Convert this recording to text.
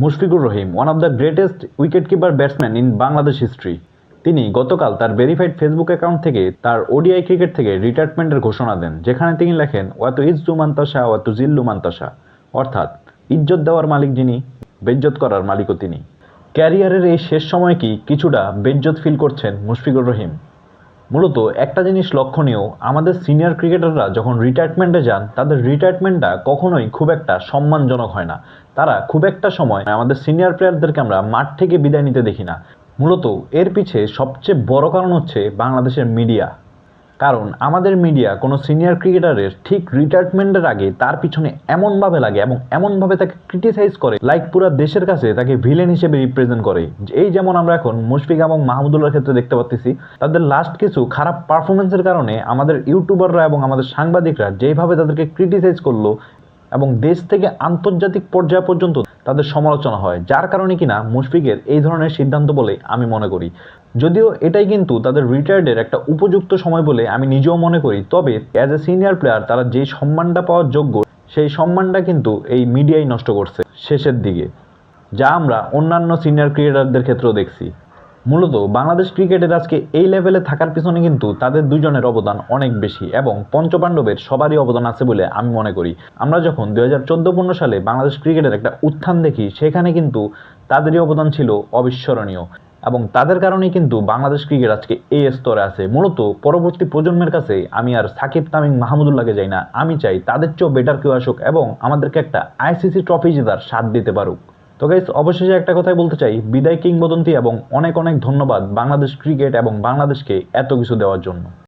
Mushfiqur Rahim one of the greatest wicket keeper batsman in Bangladesh history তিনি গতকাল তার verified Facebook account থেকে তার ওডিআই ক্রিকেট থেকে রিটায়ারমেন্টের ঘোষণা দেন, যেখানে তিনি লেখেন ওয়াতু ইজ্জু মান্তাসা ওয়াতু জিল্লু মান্তাসা অর্থাৎ, ইজ্জত দেওয়ার মালিক যিনি, বেজ্জত করার মালিকও তিনি। ক্যারিয়ারের এই শেষ সময় কি কিছুটা বেজ্জত ফিল করছেন মুশফিকুর রহিম? মূলত একটা জিনিস লক্ষণীয়, আমাদের সিনিয়র ক্রিকেটাররা যখন রিটায়ারমেন্টে যান, তাদের রিটায়ারমেন্টটা কখনোই খুব একটা সম্মানজনক হয় না। তারা খুব একটা সময় আমাদের সিনিয়র প্লেয়ারদেরকে আমরা মাঠ থেকে বিদায় নিতে দেখি না। মূলত এর পিছে সবচেয়ে বড় কারণ হচ্ছে বাংলাদেশের মিডিয়া কারণ আমাদের মিডিয়া কোনো সিনিয়র ক্রিকেটারের ঠিক রিটায়ারমেন্টের আগে তার পিছনে এমনভাবে লাগে এবং এমনভাবে তাকে ক্রিটিসাইজ করে লাইক পুরো দেশের কাছে তাকে ভিলেন হিসেবে রিপ্রেজেন্ট করে। এই যেমন আমরা এখন মুশফিক এবং মাহমুদুল্লাহর ক্ষেত্রে দেখতে পাচ্ছি তাদের লাস্ট কিছু খারাপ পারফরমেন্সের কারণে আমাদের ইউটিউবাররা এবং আমাদের সাংবাদিকরা যেভাবে তাদেরকে ক্রিটিসাইজ করল এবং দেশ থেকে আন্তর্জাতিক পর্যায় পর্যন্ত তাদের সমালোচনা হয়, যার কারণে কিনা মুশফিকের এই ধরনের সিদ্ধান্ত বলে আমি মনে করি। যদিও এটাই কিন্তু তাদের রিটায়ার্ডের একটা উপযুক্ত সময় বলে আমি নিজেও মনে করি, তবে অ্যাজ এ সিনিয়র প্লেয়ার তারা যে সম্মানটা পাওয়ার যোগ্য, সেই সম্মানটা কিন্তু এই মিডিয়াই নষ্ট করছে শেষের দিকে, যা আমরা অন্যান্য সিনিয়র ক্রিকেটারদের ক্ষেত্রেও দেখছি। মূলত বাংলাদেশ ক্রিকেটের আজকে এই লেভেলে থাকার পিছনে কিন্তু তাদের দুজনের অবদান অনেক বেশি এবং পঞ্চপাণ্ডবের সবারই অবদান আছে বলে আমি মনে করি। আমরা যখন দুই হাজার চোদ্দ পনেরো সালে বাংলাদেশ ক্রিকেটের একটা উত্থান দেখি, সেখানে কিন্তু তাদেরই অবদান ছিল অবিস্মরণীয় এবং তাদের কারণেই কিন্তু বাংলাদেশ ক্রিকেট আজকে এই স্তরে আছে। মূলত পরবর্তী প্রজন্মের কাছে আমি আর সাকিব, তামিম, মাহমুদুল্লাহকে যাই না। আমি চাই তাদের চেয়েও বেটার কেউ আসুক এবং আমাদেরকে একটা আইসিসি ট্রফি জেতার স্বাদ দিতে পারুক। তো গাইস অবশেষে একটা কথাই বলতে চাই। বিদায় কিংবদন্তি এবং অনেক অনেক ধন্যবাদ বাংলাদেশ ক্রিকেট এবং বাংলাদেশকে এত কিছু দেওয়ার জন্য।